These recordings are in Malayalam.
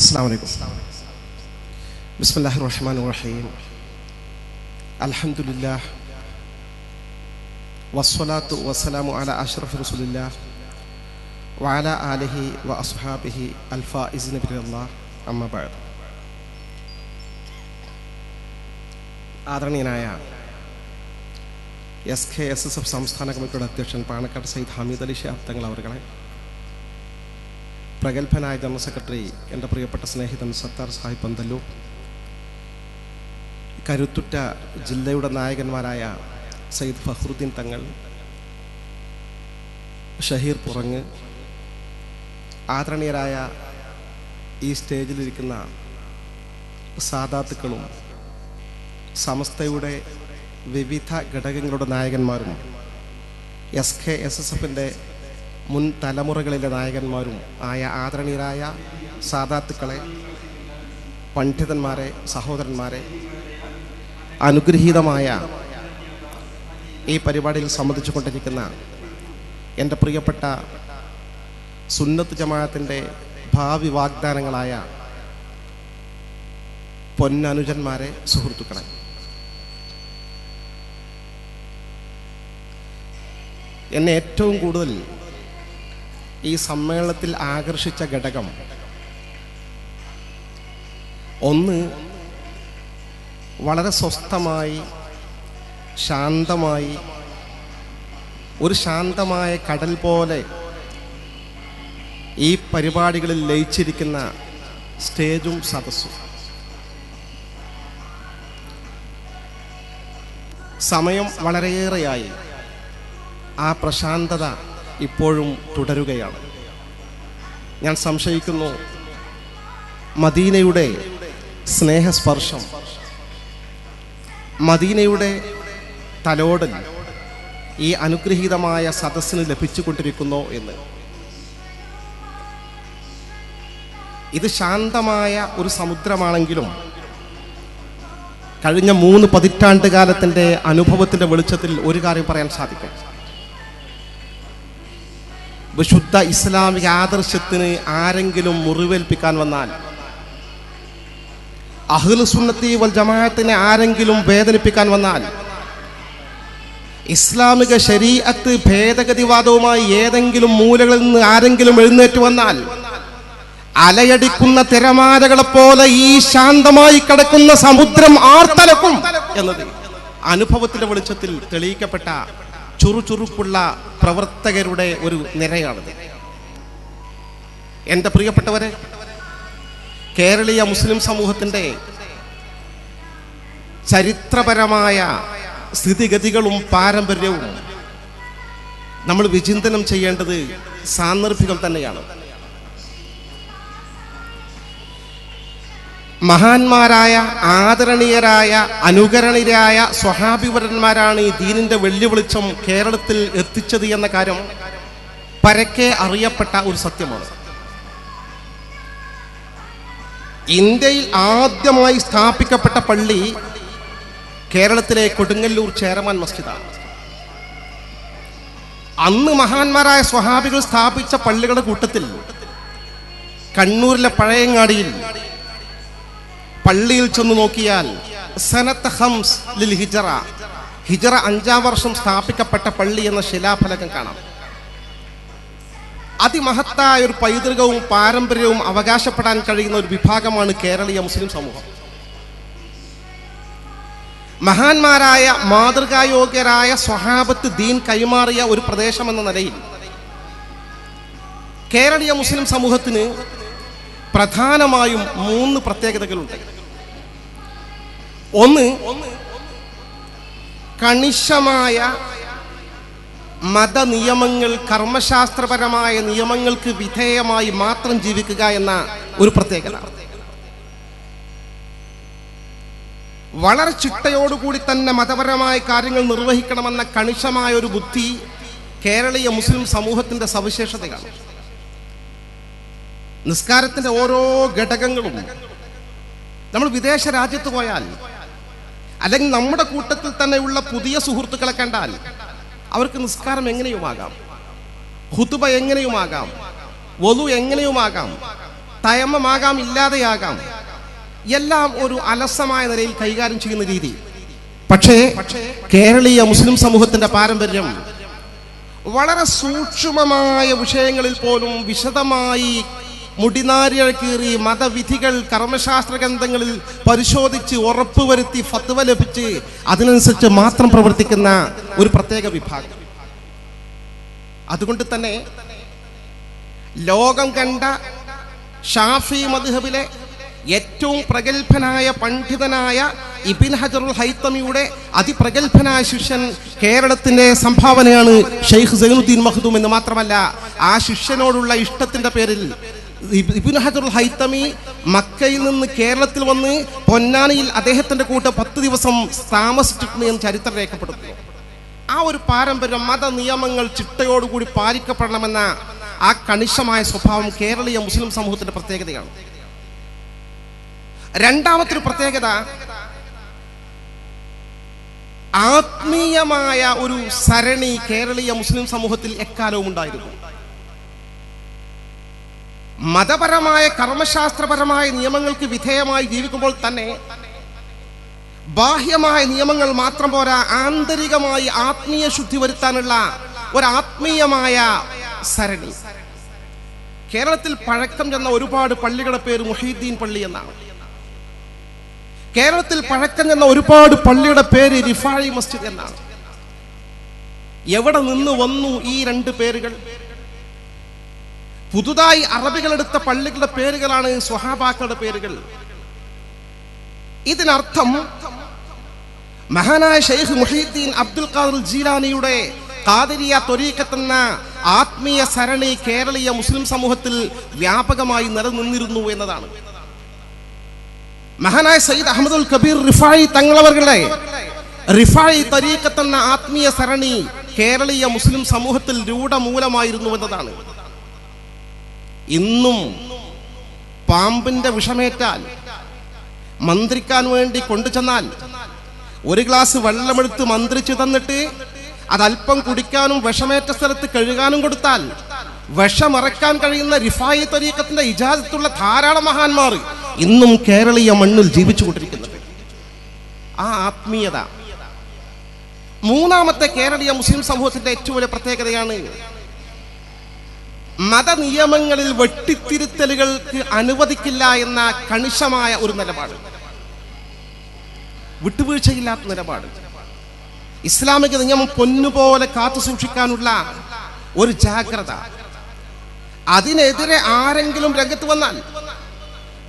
السلام عليكم بسم الله الرحمن الرحيم الحمد لله والصلاة والسلام على أشرف رسول الله وعلى آله وأصحابه الفائزين برضا الله أما بعد ആദരണീയനായ S K S S F സംസ്ഥാന കമ്മിറ്റിയുടെ അധ്യക്ഷൻ പാണക്കാട് സയ്യിദ് ഹമീദ് അലി ഷാബ് തങ്ങൾ അവർകളെ പ്രഗത്ഭനായ ജനറൽ സെക്രട്ടറി എന്റെ പ്രിയപ്പെട്ട സ്നേഹിതൻ സത്താർ സാഹിബ് പന്തല്ലു കരുത്തുറ്റ ജില്ലയുടെ നായകന്മാരായ സയ്യിദ് ഫഹ്റുദ്ദീൻ തങ്ങൾ ഷഹീർ പുറങ്ങ് ആദരണീയരായ ഈ സ്റ്റേജിലിരിക്കുന്ന സാദാത്തുക്കളും സമസ്തയുടെ വിവിധ ഘടകങ്ങളുടെ നായകന്മാരും എസ് കെ എസ് എസ് എഫിന്റെ മുൻ തലമുറകളിലെ നായകന്മാരും ആയ ആദരണീയരായ സാദാത്തുക്കളെ പണ്ഡിതന്മാരെ സഹോദരന്മാരെ അനുഗ്രഹീതമായ ഈ പരിപാടിയിൽ സംബന്ധിച്ചു കൊണ്ടിരിക്കുന്ന എന്റെ പ്രിയപ്പെട്ട സുന്നത്ത് ജമാഅത്തിന്റെ ഭാവി വാഗ്ദാനങ്ങളായ പൊന്നനുജന്മാരെ സുഹൃത്തുക്കളെ. എന്നെ ഏറ്റവും കൂടുതൽ ഈ സമ്മേളനത്തിൽ ആകർഷിച്ച ഘടകം. ഒന്ന് വളരെ സ്വസ്ഥമായി ശാന്തമായി ഒരു ശാന്തമായ കടൽ പോലെ ഈ പരിപാടികളിൽ ലയിച്ചിരിക്കുന്ന സ്റ്റേജും സദസ്സും. സമയം വളരെയേറെയായി. ആ പ്രശാന്തത ഇപ്പോഴും തുടരുകയാണ്. ഞാൻ സംശയിക്കുന്നു മദീനയുടെ സ്നേഹസ്പർശം മദീനയുടെ തലോടൽ ഈ അനുഗ്രഹീതമായ സദസ്സിന് ലഭിച്ചുകൊണ്ടിരിക്കുന്നു എന്ന്. ഇത് ശാന്തമായ ഒരു സമുദ്രമാണെങ്കിലും കഴിഞ്ഞ മൂന്ന് പതിറ്റാണ്ട് കാലത്തിന്റെ അനുഭവത്തിന്റെ വെളിച്ചത്തിൽ ഒരു കാര്യം പറയാൻ സാധിക്കും. വിശുദ്ധ ഇസ്ലാമിക ആദർശത്തിന് ആരെങ്കിലും മുറിവേൽപ്പിക്കാൻ വന്നാൽ അഹ്ലു സുന്നത്തി വൽ ജമാഅത്തിനെ ആരെങ്കിലും വേദനിപ്പിക്കാൻ വന്നാൽ ഇസ്ലാമിക ശരീഅത്ത് ഭേദഗതിവാദവുമായി ഏതെങ്കിലും മൂലകളിൽ നിന്ന് ആരെങ്കിലും എഴുന്നേറ്റ് വന്നാൽ അലയടിക്കുന്ന തിരമാലകളെ പോലെ ഈ ശാന്തമായി കിടക്കുന്ന സമുദ്രം ആർത്തലക്കും എന്നത് അനുഭവത്തിന്റെ വെളിച്ചത്തിൽ തെളിയിക്കപ്പെട്ട ചുറുചുറുക്കുള്ള പ്രവർത്തകരുടെ ഒരു നിരയാണിത്. എന്റെ പ്രിയപ്പെട്ടവരെ കേരളീയ മുസ്ലിം സമൂഹത്തിന്റെ ചരിത്രപരമായ സ്ഥിതിഗതികളും പാരമ്പര്യവും നമ്മൾ വിചിന്തനം ചെയ്യേണ്ടത് സാന്ദർഭികം തന്നെയാണ്. മഹാന്മാരായ ആദരണീയരായ അനുകരണീയരായ സ്വഹാഭിവരന്മാരാണ് ഈ ദീനിന്റെ വെള്ളി വെളിച്ചം കേരളത്തിൽ എത്തിച്ചത് എന്ന കാര്യം പരക്കെ അറിയപ്പെട്ട ഒരു സത്യമാണ്. ഇന്ത്യയിൽ ആദ്യമായി സ്ഥാപിക്കപ്പെട്ട പള്ളി കേരളത്തിലെ കൊടുങ്ങല്ലൂർ ചേരമാൻ മസ്ജിദാണ്. അന്ന് മഹാന്മാരായ സ്വഹാബികൾ സ്ഥാപിച്ച പള്ളികളുടെ കൂട്ടത്തിൽ കണ്ണൂരിലെ പഴയങ്ങാടിയിൽ പള്ളിയിൽ ചെന്ന് നോക്കിയാൽ സനത്ത് ഹംസ് ലിൽ ഹിജറ. ഹിജറ അഞ്ചാം വർഷം സ്ഥാപിക്കപ്പെട്ട പള്ളി എന്ന ശിലാഫലകം കാണാം. അതിമഹത്തായ ഒരു പൈതൃകവും പാരമ്പര്യവും അവകാശപ്പെടാൻ കഴിയുന്ന ഒരു വിഭാഗമാണ് കേരളീയ മുസ്ലിം സമൂഹം. മഹാന്മാരായ മാതൃകായോഗ്യരായ സ്വഹാബത്ത് ദീൻ കൈമാറിയ ഒരു പ്രദേശം എന്ന നിലയിൽ കേരളീയ മുസ്ലിം സമൂഹത്തിന് പ്രധാനമായും മൂന്ന് പ്രത്യേകതകളുണ്ട്. ഒന്ന് കണിശമായ മതനിയമങ്ങൾ കർമ്മശാസ്ത്രപരമായ നിയമങ്ങൾക്ക് വിധേയമായി മാത്രം ജീവിക്കുക എന്ന ഒരു പ്രത്യേകത. വളരെ ചിട്ടയോടുകൂടി തന്നെ മതപരമായ കാര്യങ്ങൾ നിർവഹിക്കണമെന്ന കണിശമായ ഒരു ബുദ്ധി കേരളീയ മുസ്ലിം സമൂഹത്തിന്റെ സവിശേഷതയാണ്. നിസ്കാരത്തിന്റെ ഓരോ ഘടകങ്ങളും നമ്മൾ വിദേശ രാജ്യത്ത് പോയാൽ അല്ലെങ്കിൽ നമ്മുടെ കൂട്ടത്തിൽ തന്നെയുള്ള പുതിയ സുഹൃത്തുക്കളെ കണ്ടാൽ അവർക്ക് നിസ്കാരം എങ്ങനെയുമാകാം? ഹുതുബ എങ്ങനെയുമാകാം? വധു എങ്ങനെയുമാകാം? തയമ്മമാകാം ഇല്ലാതെയാകാം? എല്ലാം ഒരു അലസമായ നിലയിൽ കൈകാര്യം ചെയ്യുന്ന രീതി. പക്ഷേ കേരളീയ മുസ്ലിം സമൂഹത്തിന്റെ പാരമ്പര്യം വളരെ സൂക്ഷ്മമായ വിഷയങ്ങളിൽ പോലും വിശദമായി മുടിനാരിഴ കീറി മതവിധികൾ കർമ്മശാസ്ത്ര ഗ്രന്ഥങ്ങളിൽ പരിശോധിച്ച് ഉറപ്പുവരുത്തി ഫത്വ ലഭിച്ച് അതിനനുസരിച്ച് മാത്രം പ്രവർത്തിക്കുന്ന ഒരു പ്രത്യേക വിഭാഗം. അതുകൊണ്ട് തന്നെ ലോകം കണ്ട ഷാഫി മധുഹബിലെ ഏറ്റവും പ്രഗത്ഭനായ പണ്ഡിതനായ ഇബിൻ ഹജറുൽ ഹൈത്തമിയുടെ അതിപ്രഗത്ഭനായ ശിഷ്യൻ കേരളത്തിന്റെ സംഭാവനയാണ് ഷെയ്ഖ് സൈനുദ്ദീൻ മഹദൂം എന്ന് മാത്രമല്ല ആ ശിഷ്യനോടുള്ള ഇഷ്ടത്തിന്റെ പേരിൽ ഇബ് ഇബിൻ ഹജറുൽ ഹൈത്തമി മക്കയിൽ നിന്ന് കേരളത്തിൽ വന്ന് പൊന്നാനിയിൽ അദ്ദേഹത്തിന്റെ കൂട്ട് പത്ത് ദിവസം താമസിച്ചിട്ടുണ്ട് എന്ന് ചരിത്രം രേഖപ്പെടുത്തുന്നു. ആ ഒരു പാരമ്പര്യം മത നിയമങ്ങൾ ചിട്ടയോടുകൂടി പാലിക്കപ്പെടണമെന്ന ആ കണിശമായ സ്വഭാവം കേരളീയ മുസ്ലിം സമൂഹത്തിന്റെ പ്രത്യേകതയാണ്. രണ്ടാമത്തെ ഒരു പ്രത്യേകത ആത്മീയമായ ഒരു സരണി കേരളീയ മുസ്ലിം സമൂഹത്തിൽ എക്കാലവും ഉണ്ടായിരുന്നു. മതപരമായ കർമ്മശാസ്ത്രപരമായ നിയമങ്ങൾക്ക് വിധേയമായി ജീവിക്കുമ്പോൾ തന്നെ ബാഹ്യമായ നിയമങ്ങൾ മാത്രം പോരാ ആന്തരികമായി ആത്മീയ ശുദ്ധി വരുത്താനുള്ള ഒരു ആത്മീയമായ സരണി. കേരളത്തിൽ പഴക്കം ചെന്ന ഒരുപാട് പള്ളികളുടെ പേര് മുഹീദ്ദീൻ പള്ളി എന്നാണ്. കേരളത്തിൽ പഴക്കം ചെന്ന ഒരുപാട് പള്ളിയുടെ പേര് റിഫാഴി മസ്ജിദ് എന്നാണ്. എവിടെ നിന്ന് വന്നു ഈ രണ്ട് പേരുകൾ? പുതുതായി അറബികളെടുത്ത പള്ളികളുടെ പേരുകളാണ് സ്വഹാബാക്കളുടെ പേരുകൾ. ഇതിനർത്ഥം മഹാനായ ഷെയ്ഖ് മുഹീദ്ദീൻ അബ്ദുൽ ഖാദർ ജീലാനിയുടെ കാതിരിയ തൊരീക്കത്തെന്ന ആത്മീയ സരണി കേരളീയ മുസ്ലിം സമൂഹത്തിൽ വ്യാപകമായി നിലനിന്നിരുന്നു എന്നതാണ്. മഹാനായ സയ്യിദ് അഹമ്മദുൽ കബീർ റിഫായി തങ്ങളവരുടെ റിഫായി തരീക്കത്തെന്ന ആത്മീയ സരണി കേരളീയ മുസ്ലിം സമൂഹത്തിൽ രൂഢമൂലമായിരുന്നു എന്നതാണ്. ഇന്നും പാമ്പിന്റെ വിഷമേറ്റാൽ മന്ത്രിക്കാൻ വേണ്ടി കൊണ്ടുചെന്നാൽ ഒരു ഗ്ലാസ് വെള്ളമെടുത്ത് മന്ത്രിച്ചു തന്നിട്ട് അതല്പം കുടിക്കാനും വിഷമേറ്റ സ്ഥലത്ത് കഴുകാനും കൊടുത്താൽ വിഷമറക്കാൻ കഴിയുന്ന റിഫായി തരീക്കത്തിന്റെ ഇജാസത്തുള്ള ധാരാളം മഹാന്മാർ ഇന്നും കേരളീയ മണ്ണിൽ ജീവിച്ചു കൊണ്ടിരിക്കുന്നത്. ആ ആത്മീയത. മൂന്നാമത്തെ കേരളീയ മുസ്ലിം സമൂഹത്തിന്റെ ഏറ്റവും വലിയ പ്രത്യേകതയാണ് മതനിയമങ്ങളിൽ വെട്ടിത്തിരുത്തലുകൾക്ക് അനുവദിക്കില്ല എന്ന കണിശമായ ഒരു നിലപാട്. വിട്ടുവീഴ്ചയില്ലാത്ത നിലപാട്. ഇസ്ലാമിക നിയമം പൊന്നുപോലെ കാത്തു സൂക്ഷിക്കാനുള്ള ഒരു ജാഗ്രത. അതിനെതിരെ ആരെങ്കിലും രംഗത്ത് വന്നാൽ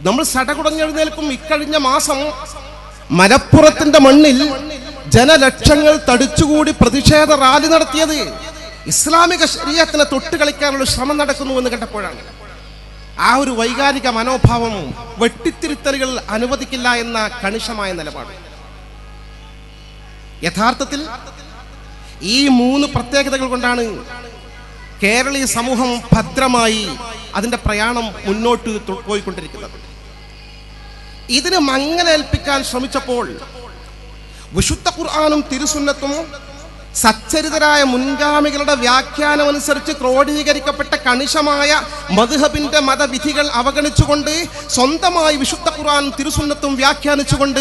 നമ്മൾ സടകുടഞ്ഞെഴുന്നേൽക്കും. ഇക്കഴിഞ്ഞ മാസം മലപ്പുറത്തിന്റെ മണ്ണിൽ ജനലക്ഷങ്ങൾ തടിച്ചുകൂടി പ്രതിഷേധ റാലി നടത്തിയത് ഇസ്ലാമിക ശരീരത്തിനെ തൊട്ട് കളിക്കാനുള്ള ശ്രമം നടക്കുന്നു എന്ന് കണ്ടപ്പോഴാണ്. ആ ഒരു വൈകാരിക മനോഭാവം വെട്ടിത്തിരുത്തലുകൾ അനുവദിക്കില്ല എന്ന കണിശമായ നിലപാട്. യഥാർത്ഥത്തിൽ ഈ മൂന്ന് പ്രത്യേകതകൾ കൊണ്ടാണ് കേരളീയ സമൂഹം ഭദ്രമായി അതിന്റെ പ്രയാണം മുന്നോട്ട് പോയിക്കൊണ്ടിരിക്കുന്നത്. ഇതിന് മങ്ങലേൽപ്പിക്കാൻ ശ്രമിച്ചപ്പോൾ വിശുദ്ധ ഖുർആാനും തിരുസുന്നത്തും സച്ചരിതരായ മുൻഗാമികളുടെ വ്യാഖ്യാനം അനുസരിച്ച് ക്രോഡീകരിക്കപ്പെട്ട കണിശമായ മധുഹബിന്റെ മതവിധികൾ അവഗണിച്ചുകൊണ്ട് സ്വന്തമായി വിശുദ്ധ ഖുർആൻ തിരുസുന്നത്തും വ്യാഖ്യാനിച്ചുകൊണ്ട്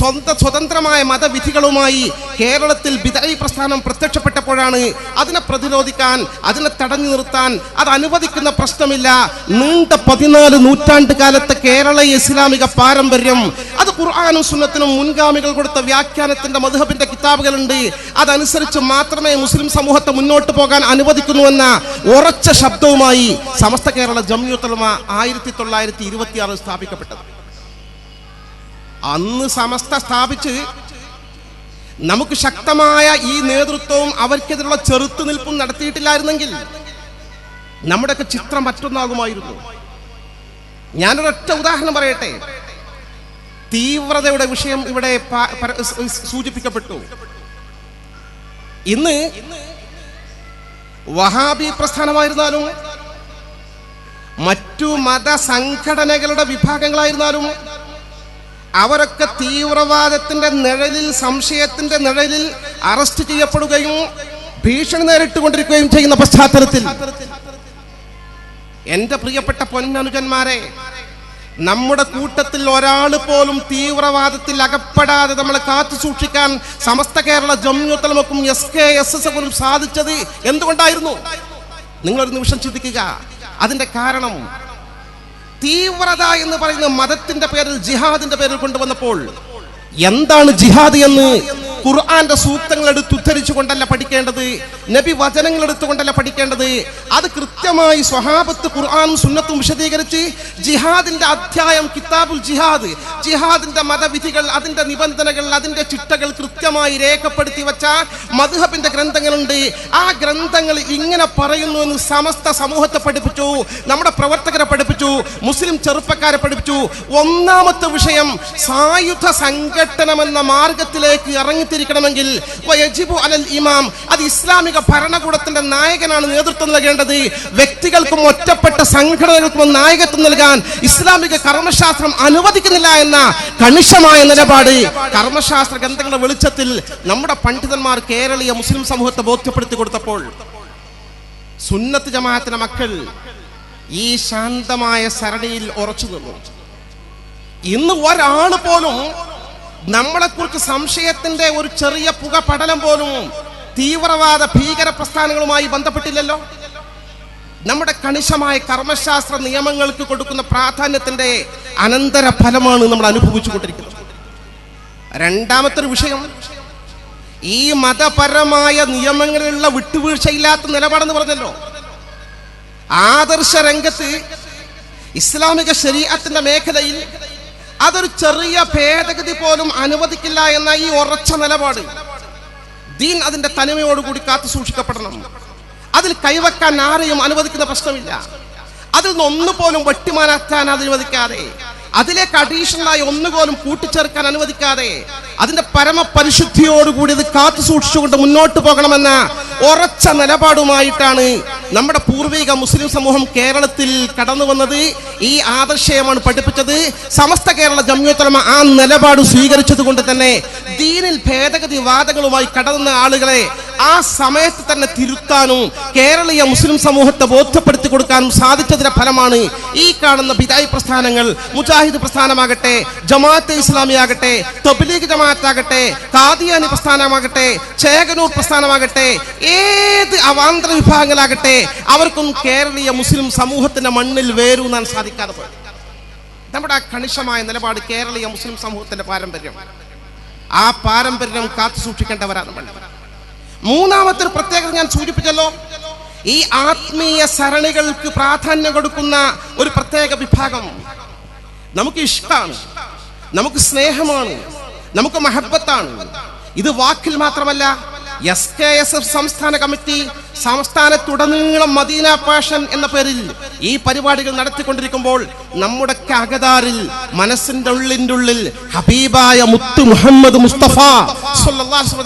സ്വന്ത സ്വതന്ത്രമായ മതവിധികളുമായി കേരളത്തിൽ ബിദഈ പ്രസ്ഥാനം പ്രത്യക്ഷപ്പെട്ടപ്പോഴാണ് അതിനെ പ്രതിരോധിക്കാൻ അതിനെ തടഞ്ഞു നിർത്താൻ അത് അനുവദിക്കുന്ന പ്രശ്നമില്ല. നീണ്ട പതിനാല് നൂറ്റാണ്ട് കാലത്തെ കേരള ഇസ്ലാമിക പാരമ്പര്യം അത് ഖുർആാനും സുന്നത്തിനും മുൻഗാമികൾ കൊടുത്ത വ്യാഖ്യാനത്തിന്റെ മധുഹബിന്റെ കിതാബുകളുണ്ട്. അതനുസരിച്ച് മാത്രമേ മുസ്ലിം സമൂഹത്തെ മുന്നോട്ട് പോകാൻ അനുവദിക്കുന്നുവെന്ന ഉറച്ച ശബ്ദവുമായി സമസ്ത കേരള ജംയുത്തലമ ആയിരത്തി തൊള്ളായിരത്തി ഇരുപത്തിയാറിൽ സ്ഥാപിക്കപ്പെട്ടത്. അന്ന് സമസ്ത സ്ഥാപിച്ച് നമുക്ക് ശക്തമായ ഈ നേതൃത്വവും അവർക്കെതിരുള്ള ചെറുത്തുനിൽപ്പും നടത്തിയിട്ടില്ലായിരുന്നെങ്കിൽ നമ്മുടെയൊക്കെ ചിത്രം മറ്റൊന്നാകുമായിരുന്നു. ഞാനൊരൊറ്റ ഉദാഹരണം പറയട്ടെ. തീവ്രതയുടെ വിഷയം ഇവിടെ സൂചിപ്പിക്കപ്പെട്ടു. ഇന്ന് വഹാബി പ്രസ്ഥാനമായിരുന്നാലും മറ്റു മത സംഘടനകളുടെ വിഭാഗങ്ങളായിരുന്നാലും അവരൊക്കെ തീവ്രവാദത്തിന്റെ നിഴലിൽ സംശയത്തിന്റെ നിഴലിൽ അറസ്റ്റ് ചെയ്യപ്പെടുകയും ഭീഷണി നേരിട്ടുകൊണ്ടിരിക്കുകയും ചെയ്യുന്ന പശ്ചാത്തലത്തിൽ എന്റെ പ്രിയപ്പെട്ട പൊന്നനുജന്മാരെ നമ്മുടെ കൂട്ടത്തിൽ ഒരാൾ പോലും തീവ്രവാദത്തിൽ അകപ്പെടാതെ നമ്മളെ കാത്തു സൂക്ഷിക്കാൻ സമസ്ത കേരള ജമ്മുത്തലമക്കും എസ് കെ എസ് എസ് എഫിനും സാധിച്ചത് എന്തുകൊണ്ടായിരുന്നു? നിങ്ങളൊരു നിമിഷം ചിന്തിക്കുക. അതിന്റെ കാരണം തീവ്രത എന്ന് പറയുന്ന മതത്തിന്റെ പേരിൽ ജിഹാദിന്റെ പേരിൽ കൊണ്ടുവന്നപ്പോൾ എന്താണ് ജിഹാദ് എന്ന് ഖുർആന്റെ സൂക്തങ്ങൾ എടുത്ത് ഉദ്ധരിച്ചു കൊണ്ടല്ല പഠിക്കേണ്ടത് നബി വചനങ്ങൾ എടുത്തുകൊണ്ടല്ല പഠിക്കേണ്ടത്. അത് കൃത്യമായി സ്വഹാബത്ത് ഖുർആാനും സുന്നത്തും വിശദീകരിച്ച് ജിഹാദിന്റെ അധ്യായം കിതാബുൽ ജിഹാദ് ജിഹാദിന്റെ മതവിധികൾ അതിന്റെ നിബന്ധനകൾ അതിന്റെ ചിട്ടകൾ കൃത്യമായി രേഖപ്പെടുത്തി വെച്ച മധുഹബിന്റെ ഗ്രന്ഥങ്ങളുണ്ട്. ആ ഗ്രന്ഥങ്ങൾ ഇങ്ങനെ പറയുന്നു എന്ന് സമസ്ത സമൂഹത്തെ പഠിപ്പിച്ചു നമ്മുടെ പ്രവർത്തകരെ പഠിപ്പിച്ചു മുസ്ലിം ചെറുപ്പക്കാരെ പഠിപ്പിച്ചു. ഒന്നാമത്തെ വിഷയം സായുധ സംഘടനമെന്ന മാർഗത്തിലേക്ക് ഇറങ്ങിത്തിരിക്കണമെങ്കിൽ വയജിബു അലൽ ഇമാം അത് ഇസ്ലാമിക ഭരണകൂടത്തിന്റെ നായകനാണ് നേതൃത്വം നൽകേണ്ടത്. വ്യക്തികൾക്കും ഒറ്റപ്പെട്ട സംഘടനകൾക്കും നായകത്വം നൽകാൻ ഇസ്ലാമിക കർമ്മശാസ്ത്രം അനുവദിക്കുന്നില്ല എന്ന കണിശമായ നിലപാട്. കർമ്മശാസ്ത്ര ഗ്രന്ഥങ്ങളുടെ വെളിച്ചത്തിൽ നമ്മുടെ പണ്ഡിതന്മാർ കേരളീയ മുസ്ലിം സമൂഹത്തെ ബോധ്യപ്പെടുത്തി കൊടുത്തപ്പോൾ സുന്നത്ത് ജമാഅത്തിന്റെ മക്കൾ ഈ ശാന്തമായ സരണിയിൽ ഉറച്ചു നിന്നു. ഇന്ന് ഒരാൾ പോലും നമ്മളെക്കുറിച്ച് സംശയത്തിന്റെ ഒരു ചെറിയ പുക പടലം പോലും തീവ്രവാദ ഭീകര പ്രസ്ഥാനങ്ങളുമായി ബന്ധപ്പെട്ടില്ലല്ലോ? നമ്മുടെ കണിശമായ കർമ്മശാസ്ത്ര നിയമങ്ങൾക്ക് കൊടുക്കുന്ന പ്രാധാന്യത്തിന്റെ അനന്തര ഫലമാണ് നമ്മൾ അനുഭവിച്ചു കൊണ്ടിരിക്കുന്നത്. രണ്ടാമത്തെ ഒരു വിഷയം ഈ മതപരമായ നിയമങ്ങളിലുള്ള വിട്ടുവീഴ്ചയില്ലാത്ത നിലപാടെന്ന് പറഞ്ഞല്ലോ. ആദർശ രംഗത്ത് ഇസ്ലാമിക ശരീരത്തിന്റെ മേഖലയിൽ അതൊരു ചെറിയ ഭേദഗതി പോലും അനുവദിക്കില്ല എന്ന ഈ ഉറച്ച നിലപാട്. ദീൻ അതിന്റെ തനിമയോടുകൂടി കാത്തു സൂക്ഷിക്കപ്പെടണം. അതിൽ കൈവക്കാൻ ആരെയും അനുവദിക്കുന്ന പ്രശ്നമില്ല. അതിൽ നിന്ന് ഒന്നുപോലും വെട്ടിമാറ്റാൻ അനുവദിക്കാതെ അതിലേക്ക് അഡീഷണലായി ഒന്നുപോലും കൂട്ടിച്ചേർക്കാൻ അനുവദിക്കാതെ അതിന്റെ പരമപരിശുദ്ധിയോടുകൂടി ഇത് കാത്തു സൂക്ഷിച്ചുകൊണ്ട് മുന്നോട്ട് പോകണമെന്ന ഉറച്ച നിലപാടുമായിട്ടാണ് നമ്മുടെ പൂർവിക മുസ്ലിം സമൂഹം കേരളത്തിൽ കടന്നു വന്നത്. ഈ ആദർശയമാണ് പഠിപ്പിച്ചത്. സമസ്ത കേരള ജമ്യോത്തലമ ആ നിലപാട് സ്വീകരിച്ചത് കൊണ്ട് തന്നെ ദീനിൽ ഭേദഗതി വാദങ്ങളുമായി കടന്ന ആളുകളെ ആ സമയത്ത് തന്നെ തിരുത്താനും കേരളീയ മുസ്ലിം സമൂഹത്തെ ബോധ്യപ്പെടുത്തി കൊടുക്കാനും സാധിച്ചതിന്റെ ഫലമാണ് ഈ കാണുന്ന ബിദായി പ്രസ്ഥാനങ്ങൾ. മുജാഹിദ് പ്രസ്ഥാനമാകട്ടെ ജമാഅത്തെ ഇസ്ലാമി ആകട്ടെ തബ്ലീഗ് ജമാഅത്താകട്ടെ കാദിയാനി പ്രസ്ഥാനമാകട്ടെ ചേകനൂർ പ്രസ്ഥാനമാകട്ടെ ഏത് അവാന്തര വിഭാഗങ്ങളാകട്ടെ അവർക്കും കേരളീയ മുസ്ലിം സമൂഹത്തിന്റെ മണ്ണിൽ വേരൂന്നാൻ സാധിക്കാതെ പോയി. നമ്മുടെ കണിശമായ നിലപാട് കേരളീയ മുസ്ലിം സമൂഹത്തിന്റെ പാരമ്പര്യം. ആ പാരമ്പര്യം കാത്തു സൂക്ഷിക്കേണ്ടവരാണ് നമ്മൾ. മൂന്നാമത്തെ പ്രത്യേകത ഞാൻ സൂചിപ്പിച്ചല്ലോ. ഈ ആത്മീയ സരണികൾക്ക് പ്രാധാന്യം കൊടുക്കുന്ന ഒരു പ്രത്യേക വിഭാഗം. നമുക്ക് ഇഷ്ടമാണ്. നമുക്ക് സ്നേഹമാണ്. നമുക്ക് മഹബത്താണ്. ഇത് വാക്കിൽ മാത്രമല്ല എസ് കെ എസ് എഫ് സംസ്ഥാന കമ്മിറ്റി സംസ്ഥാനത്തുടനീളം മദീന പാഷൻ എന്ന പേരിൽ ഈ പരിപാടികൾ നടത്തിക്കൊണ്ടിരിക്കുമ്പോൾ നമ്മുടെ അകതാരിൽ മനസ്സിന്റെ ഉള്ളിന്റെ ഉള്ളിൽ ഹബീബായ മുത്തു മുഹമ്മദ് മുസ്തഫ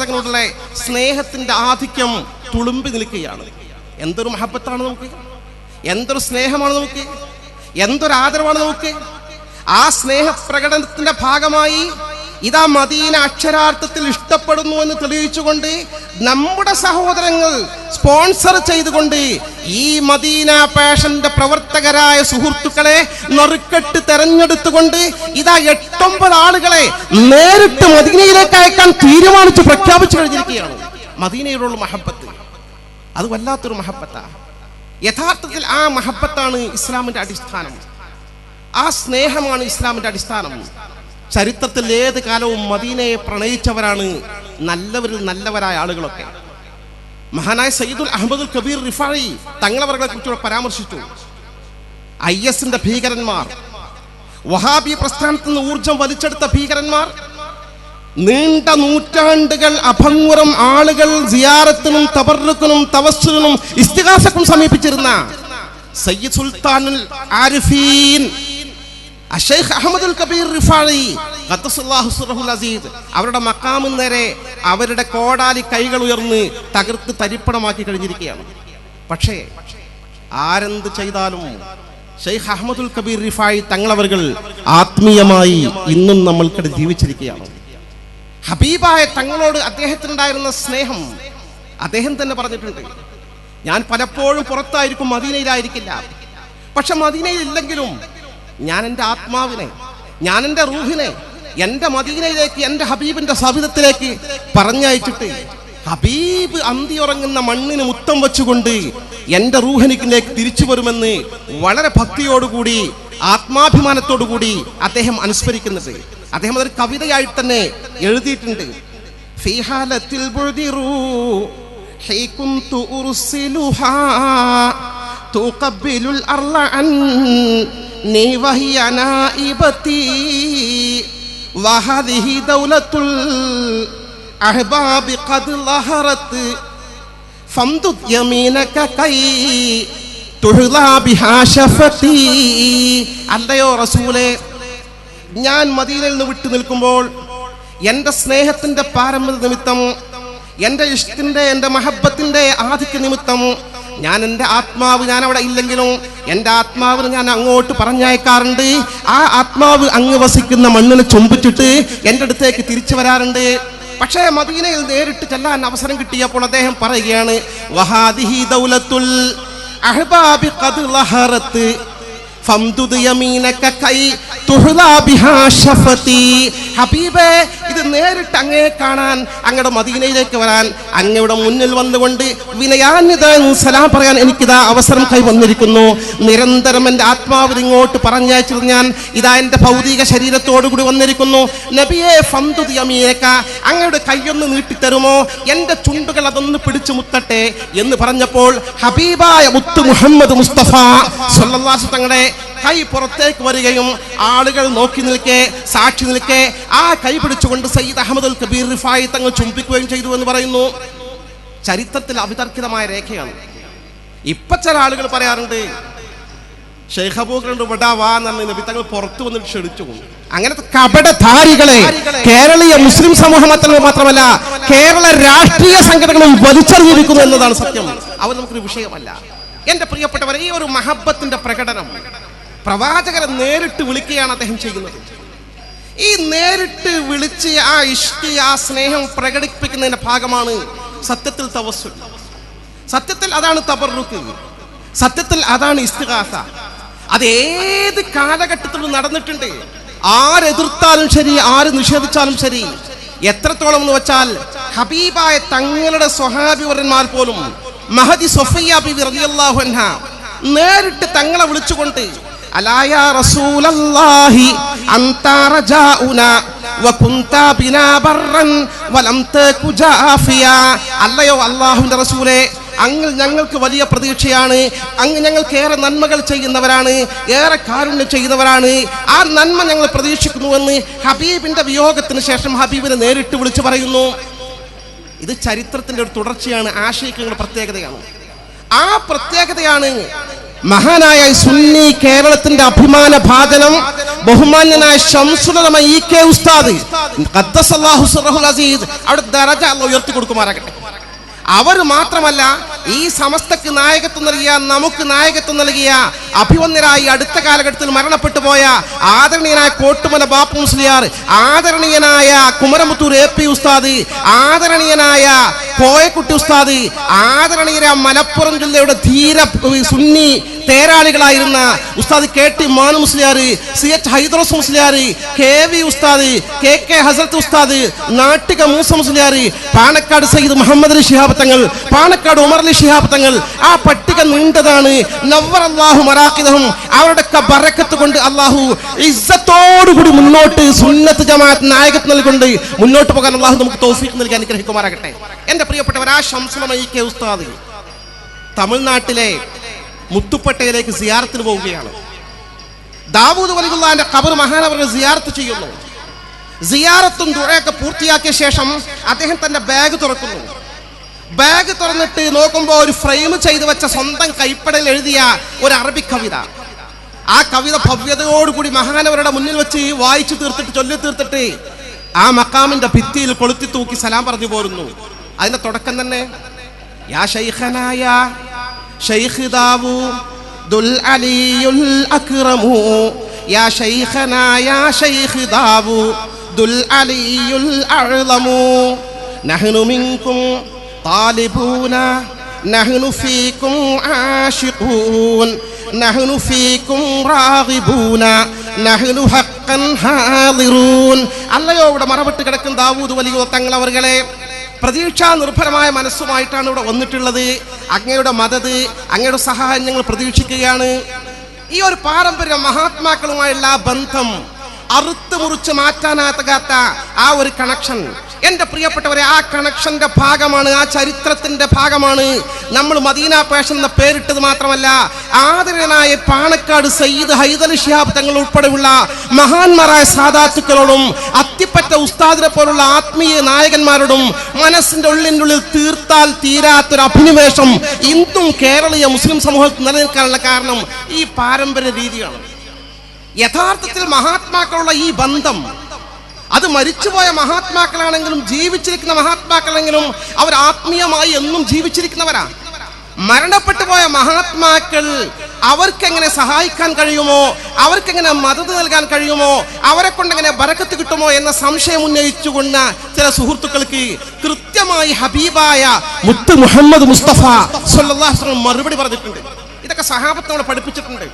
തങ്ങളുടെ സ്നേഹത്തിന്റെ ആധിക്യം തുളുമ്പി നിൽക്കുകയാണ്. എന്തൊരു മഹബത്താണ് നമുക്ക്? എന്തൊരു സ്നേഹമാണ് നമുക്ക്? എന്തൊരു ആദരവാണ് നമുക്ക്? ആ സ്നേഹ സ്നേഹപ്രകടനത്തിന്റെ ഭാഗമായി ഇതാ മദീന അക്ഷരാർത്ഥത്തിൽ ഇഷ്ടപ്പെടുന്നു എന്ന് തെളിയിച്ചുകൊണ്ട് നമ്മുടെ സഹോദരങ്ങൾ സ്പോൺസർ ചെയ്തുകൊണ്ട് ഈ മദീന പാഷന്റെ പ്രവർത്തകരായ സുഹൃത്തുക്കളെ നറുക്കെട്ട് തെരഞ്ഞെടുത്തുകൊണ്ട് ഇതാ എട്ടൊമ്പത് ആളുകളെ നേരിട്ട് മദീനയിലേക്ക് അയക്കാൻ തീരുമാനിച്ച് പ്രഖ്യാപിച്ചു കഴിഞ്ഞിരിക്കുകയാണ്. മദീനയോടുള്ള മഹബത്ത്. അത് വല്ലാത്തൊരു മഹബത്താണ് യഥാർത്ഥത്തിൽ ആ മഹബത്താണ് ഇസ്ലാമിന്റെ അടിസ്ഥാനം. ആ സ്നേഹമാണ് ഇസ്ലാമിന്റെ അടിസ്ഥാനം. ചരിത്രത്തിൽ ഏത് കാലവും മദീനയെ പ്രണയിച്ചവരാണ് നല്ലവരിൽ നല്ലവരായ ആളുകളൊക്കെ. മഹാനായ സയ്യിദുൽ അഹമ്മദുൽ കബീർ റിഫായി തങ്ങളവരുടെ കുറിച്ചുള്ള പരാമർശിച്ചു. ഐ എസിന്റെ ഭീകരന്മാർ വഹാബി പ്രസ്ഥാനത്ത് നിന്ന് ഊർജം വലിച്ചെടുത്ത ഭീകരന്മാർ നീണ്ട നൂറ്റാണ്ടുകൾ അഭംഗുരം ആളുകൾ സിയാറത്തിനും തബറുക്കിനും തവസ്സിനും ഇസ്തിഹാസക്കും സമീപിച്ചിരുന്ന സയ്യിദ് സുൽത്താനുൽ ആരിഫീൻ അഷേഖ് അഹമ്മദുൽ കബീർ റിഫാഴി അവരുടെ മക്കാമും നേരെ അവരുടെ കോടാലി കൈകൾ ഉയർന്ന് തകർത്ത് തരിപ്പണമാക്കി കഴിഞ്ഞിരിക്കുകയാണ്. പക്ഷേ ആരെന്ത് ചെയ്താലും ഷെയ്ഖ് അഹമ്മദുൽ കബീർ റിഫായി തങ്ങളവറുകൾ ആത്മീയമായി ഇന്നും നമ്മൾക്കിടെ ജീവിച്ചിരിക്കുകയാണ്. ഹബീബായ തങ്ങളോട് അദ്ദേഹത്തിനുണ്ടായിരുന്ന സ്നേഹം അദ്ദേഹം തന്നെ പറഞ്ഞിട്ടുണ്ട്. ഞാൻ പലപ്പോഴും പുറത്തായിരിക്കും മദീനയിലായിരിക്കില്ല. പക്ഷെ മദീനയിലില്ലെങ്കിലും ഞാൻ എൻ്റെ ആത്മാവിനെ ഞാൻ എൻ്റെ റൂഹിനെ എൻ്റെ മദീനയിലേക്ക് എൻ്റെ ഹബീബിന്റെ സവിധത്തിലേക്ക് പറഞ്ഞയച്ചിട്ട് ഹബീബ് അന്തി ഉറങ്ങുന്ന മണ്ണിന് മുത്തം വെച്ചുകൊണ്ട് എൻ്റെ റൂഹനിക്കിലേക്ക് തിരിച്ചു വരുമെന്ന് വളരെ ഭക്തിയോടുകൂടി ആത്മാഭിമാനത്തോടുകൂടി അദ്ദേഹം അനുസ്മരിക്കുന്നത് അദ്ദേഹം അതൊരു കവിതയായിട്ട് തന്നെ എഴുതിയിട്ടുണ്ട് ഫിഹാലത്തിൽ كنت أرسلها تقبل الأرض عني وهي نائبتي وهذه دولة الأحباب قد ظهرت فامدد يمينك كي തുഹ്ലാ ബിഹാ ശഫത്തി അല്ലയോ റസൂലേ ഞാൻ മദീനയിൽ നിന്ന് വിട്ടു നിൽക്കുമ്പോൾ എൻ്റെ സ്നേഹത്തിന്റെ പാരമ്പര്യ നിമിത്തം എൻ്റെ ഇഷ്ടത്തിന്റെ എൻ്റെ മഹബത്തിന്റെ ആധിക്യ നിമിത്തം ഞാൻ എന്റെ ആത്മാവ് ഞാൻ അവിടെ ഇല്ലെങ്കിലും എന്റെ ആത്മാവിന് ഞാൻ അങ്ങോട്ട് പറഞ്ഞയക്കാറുണ്ട്. ആ ആത്മാവ് അങ്ങ് വസിക്കുന്ന മണ്ണിന് ചുംബിച്ചിട്ട് എന്റെ അടുത്തേക്ക് തിരിച്ചു വരാറുണ്ട്. പക്ഷേ മദീനയിൽ നേരിട്ട് ചെല്ലാൻ അവസരം കിട്ടിയപ്പോൾ അദ്ദേഹം പറയുകയാണ് വഹാദിഹി ദൗലത്തുൽ അഹ്ബാബി ഖദ് ഹബീബേ ഇത് നേരിട്ട് അങ്ങേ കാണാൻ അങ്ങയുടെ മദീനയിലേക്ക് വരാൻ അങ്ങയുടെ മുന്നിൽ വന്നുകൊണ്ട് വിനയാന്യത സലാം പറയാൻ എനിക്കിതാ അവസരം കൈ വന്നിരിക്കുന്നു നിരന്തരം എന്റെ ആത്മാവ് ഇങ്ങോട്ട് പറഞ്ഞയച്ചത് ഞാൻ ഇതാ എന്റെ ഭൗതിക ശരീരത്തോടുകൂടി വന്നിരിക്കുന്നു. നബിയെ ഫന്തുതിയമിയേക്ക അങ്ങയുടെ കൈയൊന്ന് നീട്ടിത്തരുമോ? എന്റെ ചുണ്ടുകൾ അതൊന്ന് പിടിച്ചു മുത്തട്ടെ എന്ന് പറഞ്ഞപ്പോൾ ഹബീബായ മുത്ത് മുഹമ്മദ് മുസ്തഫ സല്ലല്ലാഹു തങ്ങളുടെ കൈ പുറത്തേക്ക് വരികയും ആളുകൾ നോക്കി നിൽക്കെ സാക്ഷി നിൽക്കെ ആ കൈ പിടിച്ചുകൊണ്ട് സയ്യിദ് അഹമ്മദുൽ കബീർ റിഫായി തങ്ങൾ ചുംബിക്കുകയും ചെയ്തു എന്ന് പറയുന്നു. ചരിത്രത്തിൽ അവിതർക്കിതമായ രേഖയാണ്. ഇപ്പൊ ചില ആളുകൾ പറയാറുണ്ട് ഷെയ്ഖ് അബൂക്കറുണ്ട് ഇവിടെ വാ എന്ന് നബി തങ്ങൾ പുറത്തു വന്നിട്ട് ക്ഷണിച്ചു അങ്ങനത്തെ കപടധാരികളെ കേരളീയ മുസ്ലിം സമൂഹം മാത്രമല്ല കേരള രാഷ്ട്രീയ സംഘടനകളും വലിച്ചെറിഞ്ഞിരിക്കുന്നു എന്നതാണ് സത്യം. അവർ നമുക്കൊരു വിഷയമല്ല. എന്റെ പ്രിയപ്പെട്ടവർ ഈ ഒരു മഹബത്തിന്റെ പ്രകടനം പ്രവാചകരെ നേരിട്ട് വിളിക്കുകയാണ് അദ്ദേഹം ചെയ്യുന്നത്. ഈ നേരിട്ട് വിളിച്ച് ആ ഇഷ്ടി ആ സ്നേഹം പ്രകടിപ്പിക്കുന്നതിന്റെ ഭാഗമാണ് സത്യത്തിൽ തവസ്സുൽ. സത്യത്തിൽ അതാണ് തബറുക്ക് സത്യത്തിൽ അതാണ് ഇസ്തിഹാസ അത് ഏത് കാലഘട്ടത്തിലും നടന്നിട്ടുണ്ട്. ആരെതിർത്താലും ശരി ആര് നിഷേധിച്ചാലും ശരി. എത്രത്തോളം എന്ന് വെച്ചാൽ ഹബീബായ തങ്ങളുടെ സ്വഹാബിവരന്മാർ പോലും മഹദി സൊഫയ്യ ബിബി റളിയല്ലാഹു അൻഹ നേരിട്ട് തങ്ങളെ വിളിച്ചുകൊണ്ട് അലായ റസൂലല്ലാഹി അല്ലയോ അല്ലാഹുവിന്റെ റസൂലേ അങ്ങ് ഞങ്ങൾക്ക് വലിയ പ്രതീക്ഷയാണ്. അങ്ങ് ഞങ്ങൾക്ക് ഏറെ നന്മകൾ ചെയ്യുന്നവരാണ് ഏറെ കാരുണ്യം ചെയ്യുന്നവരാണ്. ആ നന്മ ഞങ്ങൾ പ്രതീക്ഷിക്കുന്നുവെന്ന് ഹബീബിന്റെ വിയോഗത്തിന് ശേഷം ഹബീബിനെ നേരിട്ട് വിളിച്ചു പറയുന്നു. ഇത് ചരിത്രത്തിന്റെ ഒരു തുടർച്ചയാണ് ആശയിക്കുന്ന പ്രത്യേകതയാണ്. ആ പ്രത്യേകതയാണ് മഹാനായ സുന്നി കേരളത്തിന്റെ അഭിമാന ഭാഗനം ബഹുമാന്യനായ ശംസുലമ ഇ കെ ഉസ്താദ്. അസീസ്. അവിടെ ദറജ അല്ല ഉയർത്തി കൊടുക്കുമാറാകട്ടെ. അവർ മാത്രമല്ല ഈ സമസ്തക്ക് നായകത്വം നൽകിയ നമുക്ക് നായകത്വം നൽകിയ അഭിവന്യരായി അടുത്ത കാലഘട്ടത്തിൽ മരണപ്പെട്ടു പോയ ആദരണീയനായ കോട്ടുമല ബാപ്പു മുസ്ലിയാർ ആദരണീയനായ കുമരമുത്തൂർ എ പി ഉസ്താദ് ആദരണീയനായ കോയക്കുട്ടി ഉസ്താദ് ആദരണീയരായ മലപ്പുറം ജില്ലയുടെ ധീര സുന്നി തേരാളികളായിരുന്ന ഉസ്താദ് K T Manu Musliyar C H Hydros Musliyar K V ഉസ്താദ് കെ കെ ഹസരത്ത് ഉസ്താദ് നാട്ടിക മൂസ പാണക്കാട് സയ്യിദ് മുഹമ്മദ് അലി ഷിഹാബ് തങ്ങൾ പാണക്കാട് ഉമർ അലി ഷിഹാബ് തങ്ങൾ. ആ പട്ടിക നീണ്ടതാണ്. നവർ ബറക്കത്ത് കൊണ്ട് അള്ളാഹു ഇസ്സത്തോടുകൂടി മുന്നോട്ട് സുന്നത്ത് ജമാഅത്ത് നായകത്വം നൽകൊണ്ട് മുന്നോട്ട് പോകാൻ അള്ളാഹു നമുക്ക് തോഫീക്ക് നൽകി അനുഗ്രഹിക്കുമാറാകട്ടെ. എന്റെ പ്രിയപ്പെട്ടവർ ആ ശംസുലമൈ കെ ഉസ്താദ്. തമിഴ്നാട്ടിലെ മുത്തുപ്പട്ടയിലേക്ക് സിയാറത്തിന് പോവുകയാണ്. ദാവൂദ് വലിയുള്ളാന്റെ ഖബർ മഹാനവറിനെ സിയാറത്ത് ചെയ്യുന്നു. സിയാറത്തും ദുഴയൊക്കെ പൂർത്തിയാക്കിയ ശേഷം അദ്ദേഹം തന്റെ ബാഗ് തുറക്കുന്നു. ബാഗ് തുറന്നിട്ട് നോക്കുമ്പോൾ ഒരു ഫ്രെയിം ചെയ്തു വെച്ച സ്വന്തം കൈപ്പടയിൽ എഴുതിയ ഒരു അറബി കവിത. ആ കവിത ഭവ്യതയോടുകൂടി മഹാനവരുടെ മുന്നിൽ വെച്ച് വായിച്ചു തീർത്തിട്ട് ചൊല്ലി തീർത്തിട്ട് ആ മക്കാമിന്റെ ഭിത്തിയിൽ കൊളുത്തി തൂക്കി സലാം പറഞ്ഞു പോരുന്നു. അതിന്റെ തുടക്കം തന്നെ യാ ശൈഖനായ ഷെയ്ഖ് ദാവു ദുൽ അലിയുൽ അക്രമു യാ ഷെയ്ഖന യാ ഷെയ്ഖ് ദാവു ദുൽ അലിയുൽ അഴലമു നഹ്നു മിൻകും طالبونا نحن فيكم عاشقون نحن فيكم راغبون നഹ്നു ഹഖൻ ഹാദിറൂൻ അല്ലയോ ഇവിടെ മറവിട്ട് കിടക്കും ദാവൂദ് വലിയ തങ്ങൾ അവർകളെ. പ്രതീക്ഷാ നിർഭരമായ മനസ്സുമായിട്ടാണ് ഇവിടെ വന്നിട്ടുള്ളത്. അങ്ങയുടെ മദത് അങ്ങയുടെ സഹായം ഞങ്ങൾ പ്രതീക്ഷിക്കുകയാണ്. ഈ ഒരു പാരമ്പര്യ മഹാത്മാക്കളുമായുള്ള ബന്ധം അറുത്ത് മുറിച്ച് മാറ്റാനാകാത്ത ആ ഒരു കണക്ഷൻ എന്റെ പ്രിയപ്പെട്ടവരെ ആ കണക്ഷന്റെ ഭാഗമാണ് ആ ചരിത്രത്തിന്റെ ഭാഗമാണ്. നമ്മൾ മദീന പേഷൻ എന്ന പേരിട്ടത് മാത്രമല്ല ആദരനായ പാണക്കാട് സയ്യിദ് ഹൈദലി ഷിഹാബ് തങ്ങൾ ഉൾപ്പെടെയുള്ള മഹാന്മാരായ സാധാത്തുക്കളോടും അത്തിപ്പറ്റ ഉസ്താദിനെ പോലുള്ള ആത്മീയ നായകന്മാരോടും മനസ്സിന്റെ ഉള്ളിനുള്ളിൽ തീർത്താൽ തീരാത്തൊരു അഭിനിവേശം ഇന്നും കേരളീയ മുസ്ലിം സമൂഹത്തിൽ നിലനിൽക്കാനുള്ള കാരണം ഈ പാരമ്പര്യ രീതിയാണ്. യഥാർത്ഥത്തിൽ മഹാത്മാക്കളുള്ള ഈ ബന്ധം അത് മരിച്ചുപോയ മഹാത്മാക്കളാണെങ്കിലും ജീവിച്ചിരിക്കുന്ന മഹാത്മാക്കളെങ്കിലും അവർ ആത്മീയമായി എന്നും ജീവിച്ചിരിക്കുന്നവരാ. മരണപ്പെട്ടു പോയ മഹാത്മാക്കൾ അവർക്കെങ്ങനെ സഹായിക്കാൻ കഴിയുമോ? അവർക്കെങ്ങനെ മദത് നൽകാൻ കഴിയുമോ? അവരെ കൊണ്ടെങ്ങനെ ബരക്കത്ത് കിട്ടുമോ എന്ന സംശയം ഉന്നയിച്ചുകൊണ്ട് ചില സുഹൃത്തുക്കൾക്ക് കൃത്യമായി ഹബീബായ മുത്ത് മുഹമ്മദ് മുസ്തഫ സല്ലല്ലാഹു മറുപടി പറഞ്ഞിട്ടുണ്ട്. ഇതൊക്കെ സഹാബത്തോടെ പഠിപ്പിച്ചിട്ടുണ്ട്.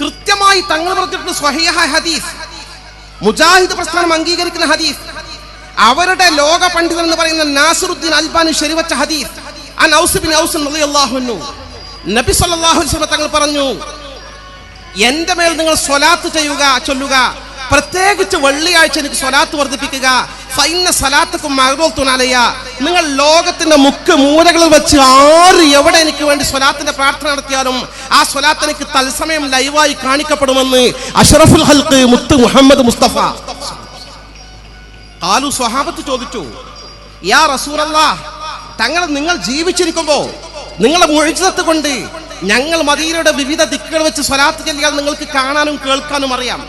കൃത്യമായി തങ്ങൾ പറഞ്ഞിട്ടുണ്ട് സ്വഹീഹ ഹദീസ്. മുജാഹിദ് പ്രസ്ഥാനം അംഗീകരിക്കുന്ന ഹദീസ്. അവരുടെ ലോക പണ്ഡിതൻ എന്ന് പറയുന്ന നാസിറുദ്ദീൻ അൽബാനി ശരിവച്ച ഹദീസ്. അൻ ഔസ് ബിൻ ഔസ് റളിയല്ലാഹു അൻഹു. നബി വസല്ലം തങ്ങൾ പറഞ്ഞു എന്റെ മേൽ നിങ്ങൾ സ്വലാത്ത് ചെയ്യുക ചൊല്ലുക പ്രത്യേകിച്ച് വെള്ളിയാഴ്ച എനിക്ക് സ്വലാത്ത് വർദ്ധിപ്പിക്കുക. ഫൈന സലാത്തക്കും മകറോത്തുനാലയ്യ നിങ്ങൾ ലോകത്തിന്റെ മുക്ക് മൂലകളിൽ വെച്ച് ആര് എവിടെ എനിക്ക് വേണ്ടി സ്വലാത്തിന്റെ പ്രാർത്ഥന നടത്തിയാലും ആ സ്വലാത്ത് എനിക്ക് തത്സമയം ലൈവായി കാണിക്കപ്പെടുമെന്ന് അഷറഫുൽ ഹൽക്ക് മുത്ത് മുഹമ്മദ് മുസ്തഫ. കാലു സ്വഹാബത്ത് ചോദിച്ചു യാ റസൂറല്ല തങ്ങൾ നിങ്ങൾ ജീവിച്ചിരിക്കുമ്പോ നിങ്ങളെ മുഴുത്തത്ത് കൊണ്ട് ഞങ്ങൾ മദീനയുടെ വിവിധ ദിക്കുകൾ വെച്ച് സ്വലാത്ത് ചെല്ലിയാൽ നിങ്ങൾക്ക് കാണാനും കേൾക്കാനും അറിയാം.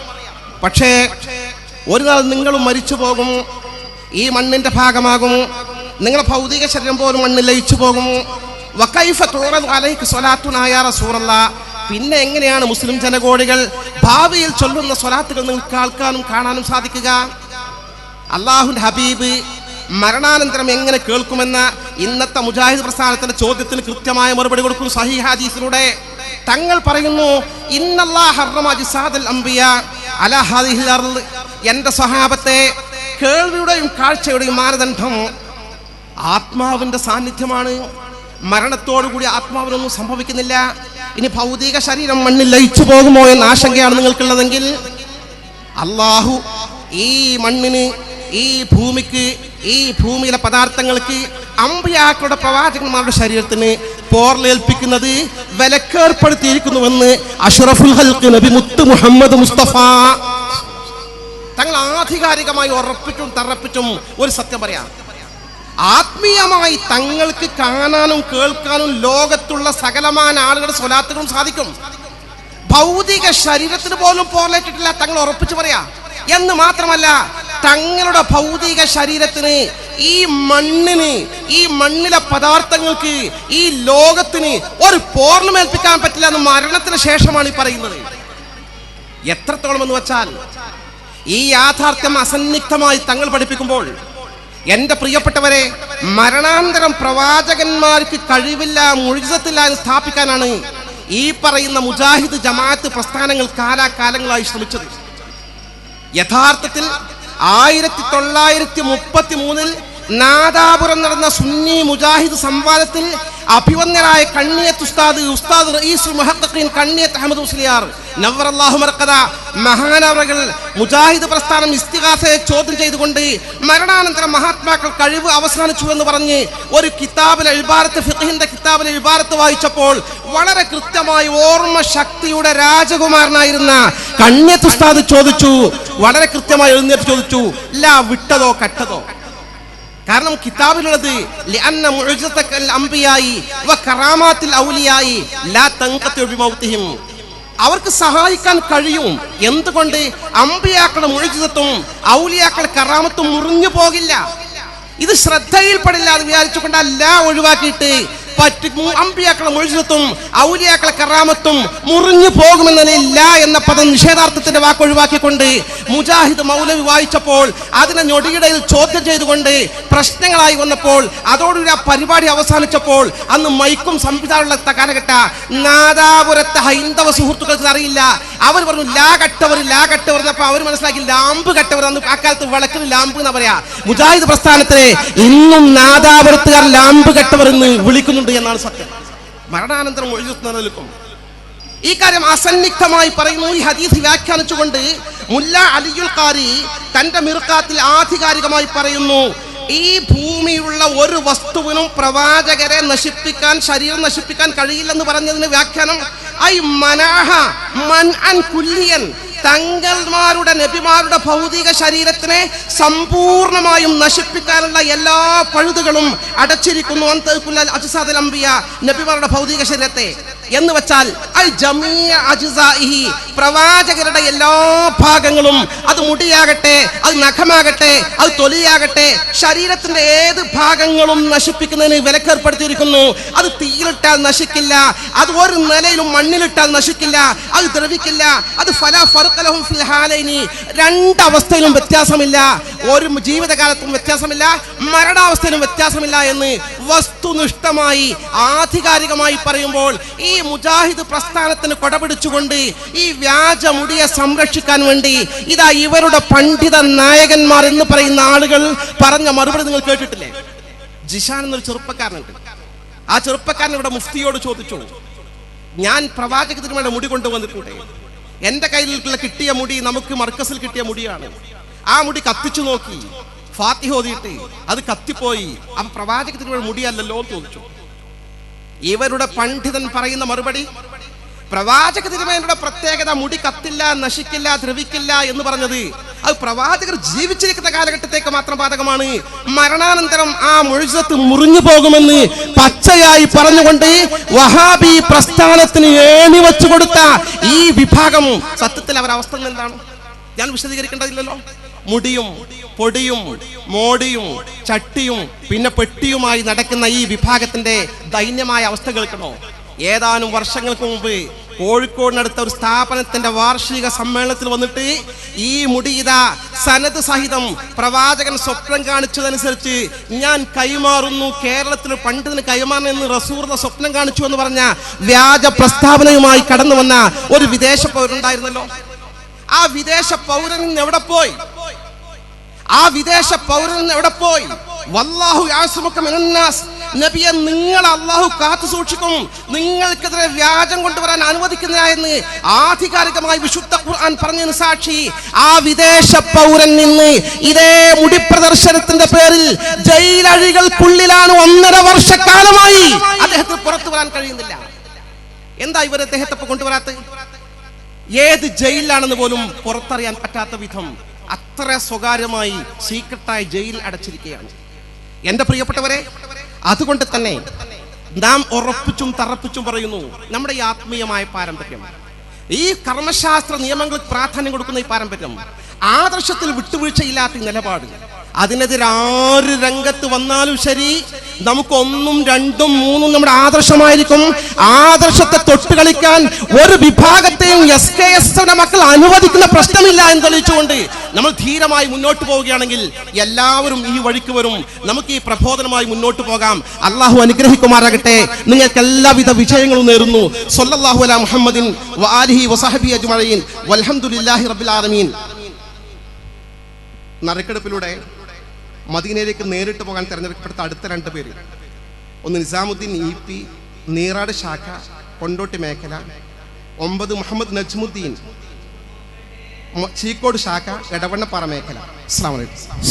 പക്ഷേ ഒരു നാൾ നിങ്ങളും മരിച്ചു പോകും. ഈ മണ്ണിന്റെ ഭാഗമാകും. നിങ്ങളെ ഭൗതിക ശരീരം പോലും മണ്ണിൽ ലയിച്ചു പോകും. വക്കൈഫ തുറന്നു അലൈക്ക് സ്വലാത്തുനായ റസൂറല്ല പിന്നെ എങ്ങനെയാണ് മുസ്ലിം ജനകോടികൾ ഭാവിയിൽ ചൊല്ലുന്ന സ്വലാത്തുകൾ നിങ്ങൾക്ക് കേൾക്കാനും കാണാനും സാധിക്കുക? അള്ളാഹുന്റെ ഹബീബ് മരണാനന്തരം എങ്ങനെ കേൾക്കുമെന്ന ഇന്നത്തെ മുജാഹിദ് പ്രസ്ഥാനത്തിന്റെ ചോദ്യത്തിന് കൃത്യമായ മറുപടി കൊടുക്കും സഹി ഹദീസിലൂടെ തങ്ങൾ പറയുന്നു ഇന്നല്ലാ ഹറമ സാദൽ അംബിയ. എന്റെ സ്വഹാബത്തെ കേൾവിയുടെയും കാഴ്ചയുടെയും മാനദണ്ഡം ആത്മാവിന്റെ സാന്നിധ്യമാണ്. മരണത്തോടുകൂടി ആത്മാവിനൊന്നും സംഭവിക്കുന്നില്ല. ഇനി ഭൗതിക ശരീരം മണ്ണിൽ ലയിച്ചു പോകുമോ എന്ന ആശങ്കയാണ് നിങ്ങൾക്കുള്ളതെങ്കിൽ അള്ളാഹു ഈ മണ്ണിന് ഈ ഭൂമിക്ക് ഈ ഭൂമിയിലെ പദാർത്ഥങ്ങൾക്ക് അമ്പയാക്കളുടെ പ്രവാചകന്മാരുടെ ശരീരത്തിന് പോർലേൽപ്പിക്കുന്നത് വിലക്കേർപ്പെടുത്തിയിരിക്കുന്നുവെന്ന് അഷറഫുൽ ഹൽക്ക് നബി മുത്ത് മുഹമ്മദ് മുസ്തഫ. തങ്ങൾ ആധികാരികമായി ഉറപ്പിച്ചും തറപ്പിച്ചും ഒരു സത്യം പറയാം. ആത്മീയമായി തങ്ങൾക്ക് കാണാനും കേൾക്കാനും ലോകത്തുള്ള സകലമായ ആളുകളുടെ സ്വലാത്തുകളും സാധിക്കും. ഭൗതിക ശരീരത്തിന് പോലും പോർലേറ്റിട്ടില്ല തങ്ങൾ ഉറപ്പിച്ചു പറയാ. എന്ന് മാത്രമല്ല തങ്ങളുടെ ഭൗതിക ശരീരത്തിന് ഈ മണ്ണിന് ഈ മണ്ണിലെ പദാർത്ഥങ്ങൾക്ക് ഈ ലോകത്തിന് ഒരു പോർണമേൽപ്പിക്കാൻ പറ്റില്ല എന്ന് മരണത്തിന് ശേഷമാണ് ഈ പറയുന്നത്. എത്രത്തോളം എന്ന് വെച്ചാൽ ഈ യാഥാർത്ഥ്യം അസന്നിഗ്ധമായി തങ്ങൾ പഠിപ്പിക്കുമ്പോൾ എന്റെ പ്രിയപ്പെട്ടവരെ മരണാന്തരം പ്രവാചകന്മാർക്ക് കഴിവില്ല മുഴുസത്തില്ല എന്ന് സ്ഥാപിക്കാനാണ് ഈ പറയുന്ന മുജാഹിദ് ജമാഅത്ത് പ്രസ്ഥാനങ്ങൾ കാലാകാലങ്ങളായി ശ്രമിച്ചത്. യഥാർത്ഥത്തിൽ ആയിരത്തി തൊള്ളായിരത്തി മുപ്പത്തി മൂന്നിൽ നാദാപുരം നടന്ന സുന്നി മുജാഹിദ് സംവാദത്തിൽ അഭിവന്യരായ കണ്ണിയത്ത് ഉസ്താദ് ഉസ്താദ് റയീസ് മുഹഖഖീൻ കണ്ണിയത്ത് അഹമ്മദ് മുസ്ലിയാർ നവറല്ലാഹു മർക്കദ മഹാനവറകൾ മുജാഹിദ് പ്രസ്ഥാനം ഇസ്തിഗാസയെ ചോദ്യം ചെയ്തുകൊണ്ട് മരണാനന്തര മഹാത്മാക്കൾ കഴിവ് അവസാനിച്ചു എന്ന് പറഞ്ഞ് ഒരു കിതാബിലെ ഇബാരത്ത് ഫിഖിന്റെ കിതാബിലെ ഇബാരത്ത് വായിച്ചപ്പോൾ വളരെ കൃത്യമായി ഓർമ്മ ശക്തിയുടെ രാജകുമാരനായിരുന്ന കണ്ണിയത്ത് ഉസ്താദ് ചോദിച്ചു വളരെ കൃത്യമായി എഴുന്നേറ്റ് ചോദിച്ചു ലാ വിട്ടതോ കട്ടതോ? കാരണം കിതാബിലുള്ളത് അവർക്ക് സഹായിക്കാൻ കഴിയും. എന്തുകൊണ്ട്? അമ്പിയാക്കളുടെ മുഴുജിതത്വം ഔലിയാക്കളുടെ കറാമത്തും മുറിഞ്ഞു പോകില്ല. ഇത് ശ്രദ്ധയിൽപ്പെടില്ല എന്ന് വിചാരിച്ചുകൊണ്ട് അല്ല ഒഴിവാക്കിയിട്ട് പറ്റി. അമ്പിയാക്കളുടെ മുഴുജിതത്വം ഔലിയാക്കളുടെ കറാമത്തും മുറിഞ്ഞു പോകുമെന്നതില്ല എന്ന പദം നിഷേധാർത്ഥത്തിന്റെ വാക്ക് ഒഴിവാക്കിക്കൊണ്ട് മുജാഹിദ് മൗലവി വായിച്ചപ്പോൾ അതിനെ ഞൊടിയിടയിൽ ചോദ്യം ചെയ്തുകൊണ്ട് പ്രശ്നങ്ങളായി വന്നപ്പോൾ അതോടുകൂടി ആ പരിപാടി അവസാനിച്ചപ്പോൾ അന്ന് മൈക്കും സംവിധാനമുള്ള കാലഘട്ട നാദാപുരത്തെ ഹൈന്ദവ സുഹൃത്തുക്കൾക്ക് അറിയില്ല. അവർ പറഞ്ഞു ലാ കട്ടവർ ലാ കട്ടവർ അപ്പൊ അവർ മനസ്സിലാക്കി ലാമ്പ് കട്ടവർ അന്ന് ആ കാലത്ത് വിളക്കിന് ലാമ്പ് എന്ന് പറയാ. മുജാഹിദ് പ്രസ്ഥാനത്തിനെ ഇന്നും നാദാപുരത്തുകാർ ലാമ്പ് കട്ടവർ എന്ന് വിളിക്കുന്നുണ്ട് എന്നാണ് സത്യം. മരണാനന്തരം ഒഴിഞ്ഞു നിൽക്കും ഈ കാര്യം അസന്നിഗ്ധമായി പറയുന്നു. ഈ ഹദീസ് വ്യാഖ്യാനിച്ചുകൊണ്ട് മുല്ല അലിയുൽ ഖാരി തന്റെ മിർക്കാത്തിൽ ആധികാരികമായി പറയുന്നു ഈ ഭൂമിയുള്ള ഒരു വസ്തുവിനും പ്രവാചകരെ നശിപ്പിക്കാൻ ശരീരം നശിപ്പിക്കാൻ കഴിയില്ലെന്ന് പറഞ്ഞതിന് വ്യാഖ്യാനം ഐ മനാഹ മൻ അൻ കുല്യൻ തങ്ങൾമാരുടെ നബിമാരുടെ ഭൗതിക ശരീരത്തിനെ സമ്പൂർണമായും നശിപ്പിക്കാനുള്ള എല്ലാ പഴുതുകളും അടച്ചിരിക്കുന്നു. അന്തകുല്ല അജ്സാദുൽ അംബിയ നബിമാരുടെ ഭൗതിക ശരീരത്തെ. എന്ന് വെച്ചാൽ അൽ ജമീഅ അജ്സാഇഹി പ്രവാചകരുടെ എല്ലാ ഭാഗങ്ങളും അത് മുടിയാകട്ടെ അത് നഖമാകട്ടെ അത് തൊലിയാകട്ടെ ശരീരത്തിന്റെ ഏത് ഭാഗങ്ങളും നശിപ്പിക്കുന്നതിന് വിലക്കേർപ്പെടുത്തിയിരിക്കുന്നു. അത് തീയിലിട്ടാൽ നശിക്കില്ല അത് ഒരു നിലയിലും മണ്ണിലിട്ടാൽ നശിക്കില്ല അത് ദ്രവിക്കില്ല അത് ഫല ഫറുഖലഹും ഫിൽ ഹാലൈനി. രണ്ട് അവസ്ഥയിലും വ്യത്യാസമില്ല. ഒരു ജീവിതകാലത്തും വ്യത്യാസമില്ല മരണാവസ്ഥയിലും വ്യത്യാസമില്ല എന്ന് വസ്തുനിഷ്ഠമായി ആധികാരികമായി പറയുമ്പോൾ ഈ മുജാഹിദ് പ്രസ്ഥാനത്തിന് കൊടപിടിച്ചുകൊണ്ട് ഈ വ്യാജ മുടിയെ സംരക്ഷിക്കാൻ വേണ്ടി ഇതാ ഇവരുടെ പണ്ഡിത നായകന്മാർ എന്ന് പറയുന്ന ആളുകൾ പറഞ്ഞ മറുപടി നിങ്ങൾ കേട്ടിട്ടില്ലേ? ജിഷാൻ എന്നൊരു ചെറുപ്പക്കാരനുണ്ട്. ആ ചെറുപ്പക്കാരൻ ഇവിടെ മുഫ്തിയോട് ചോദിച്ചു ഞാൻ പ്രവാചകത്തിന് വേണ്ട മുടി കൊണ്ടുവന്നിട്ടുണ്ട്. എന്റെ കയ്യിലുള്ള കിട്ടിയ മുടി നമുക്ക് മർക്കസിൽ കിട്ടിയ മുടിയാണ്. ആ മുടി കത്തിച്ചു നോക്കി ഫാത്തി ഓതിയിട്ട് അത് കത്തിപ്പോയി. അപ്പൊ പ്രവാചകത്തിന് വേണ്ട മുടിയല്ലല്ലോ എന്ന് ചോദിച്ചു. ഇവരുടെ പണ്ഡിതൻ പറയുന്ന മറുപടി പ്രവാചക തിരുമേനയുടെ പ്രത്യേകത മുടി കത്തില്ല നശിക്കില്ല ദ്രവിക്കില്ല എന്ന് പറഞ്ഞത് അത് പ്രവാചകർ ജീവിച്ചിരിക്കുന്ന കാലഘട്ടത്തേക്ക് മാത്രം ബാധകമാണ്. മരണാനന്തരം ആ മുഴുസത്ത് മുറിഞ്ഞു പോകുമെന്ന് പച്ചയായി പറഞ്ഞുകൊണ്ട് വഹാബി പ്രസ്ഥാനത്തിന് ഏണി വെച്ചു കൊടുത്ത ഈ വിഭാഗം സത്യത്തിൽ അവരവസ്ഥ എന്താണ്? ഞാൻ വിശദീകരിക്കേണ്ടതില്ലല്ലോ. മുടിയും പൊടിയും മോടിയും ചട്ടിയും പിന്നെ പെട്ടിയുമായി നടക്കുന്ന ഈ വിഭാഗത്തിന്റെ ദൈന്യമായ അവസ്ഥ കേൾക്കണോ? ഏതാനും വർഷങ്ങൾക്ക് മുമ്പ് കോഴിക്കോടിനടുത്ത ഒരു സ്ഥാപനത്തിന്റെ വാർഷിക സമ്മേളനത്തിൽ വന്നിട്ട് ഈ മുടിയിത സനത് സഹിതം പ്രവാചകൻ സ്വപ്നം കാണിച്ചതനുസരിച്ച് ഞാൻ കൈമാറുന്നു കേരളത്തിൽ കൈമാറണം കൈമാറുന്ന റസൂറിന്റെ സ്വപ്നം കാണിച്ചു എന്ന് പറഞ്ഞ വ്യാജ പ്രസ്താവനയുമായി കടന്നു വന്ന ഒരു വിദേശ പൗരുണ്ടായിരുന്നല്ലോ ആ വിദേശ പൗരൻ എവിടെ പോയി? ആ വിദേശ പൗരൻ എവിടെ പോയി? വല്ലാഹു മിനന്നാസ് നബിയെ നിങ്ങൾ അള്ളാഹു കാത്തു സൂക്ഷിക്കും. നിങ്ങൾക്കെതിരെ വ്യാജം കൊണ്ടുവരാൻ അനുവദിക്കുന്ന എന്ന് ആധികാരികമായി വിശുദ്ധ ഖുർആൻ പറഞ്ഞതിന് സാക്ഷി. ആ വിദേശ പൗരൻ നിന്ന് ഇതേ മുടി പ്രദർശനത്തിന്റെ പേരിൽ ജയിലഴികൾക്കുള്ളിലാണ് ഒന്നര വർഷക്കാലമായി അദ്ദേഹത്തിന് പുറത്തു വരാൻ കഴിയുന്നില്ല. എന്താ ഇവർ അദ്ദേഹത്തെ കൊണ്ടുവരാത്ത ഏത് ജയിലിലാണെന്ന് പോലും പുറത്തറിയാൻ പറ്റാത്ത വിധം അത്ര സ്വകാര്യമായി സീക്രട്ടായി ജയിൽ അടച്ചിരിക്കുകയാണ്. എന്റെ പ്രിയപ്പെട്ടവരെ അതുകൊണ്ട് തന്നെ നാം ഉറപ്പിച്ചും തറപ്പിച്ചും പറയുന്നു നമ്മുടെ ഈ ആത്മീയമായ പാരമ്പര്യം. ഈ കർമ്മശാസ്ത്ര നിയമങ്ങൾക്ക് പ്രാധാന്യം കൊടുക്കുന്ന ഈ പാരമ്പര്യം ആദർശത്തിൽ വിട്ടുവീഴ്ചയില്ലാത്ത നിലപാട്. അതിനെതിരെ ആര് രംഗത്ത് വന്നാലും ശരി നമുക്കൊന്നും രണ്ടും മൂന്നും നമ്മുടെ ആദർശമായിരിക്കും. ആദർശത്തെ തൊട്ട് കളിക്കാൻ ഒരു വിഭാഗത്തെയും എസ് കെ എസ് മക്കൾ അനുവദിക്കുന്ന പ്രശ്നമില്ല എന്ന് തെളിയിച്ചുകൊണ്ട് നമ്മൾ ധീരമായി മുന്നോട്ട് പോവുകയാണെങ്കിൽ എല്ലാവരും ഈ വഴിക്ക് വരും. നമുക്ക് ഈ പ്രബോധനമായി മുന്നോട്ട് പോകാം. അള്ളാഹു അനുഗ്രഹിക്കുമാറാകട്ടെ. നിങ്ങൾക്ക് എല്ലാവിധ വിജയങ്ങളും നേരുന്നു. സൊല്ലാഹു അലാ മുഹമ്മദിൻ അജ്മഈൻ. വൽഹംദുലില്ലാഹി റബ്ബിൽ ആലമീൻ. നറുക്കെടുപ്പിലൂടെ മദീനയിലേക്ക് നേരിട്ട് പോകാൻ തിരഞ്ഞെടുക്കപ്പെട്ട അടുത്ത രണ്ട് പേര്. ഒന്ന് നിസാമുദ്ദീൻ ഇ പി നീറാട് ശാഖ കൊണ്ടോട്ടി മേഖല. ഒമ്പത് മുഹമ്മദ് നജ്മുദ്ദീൻ ചീക്കോട് ശാഖ എടവണ്ണപ്പാറ മേഖല. അസ്സാം വലൈക്കും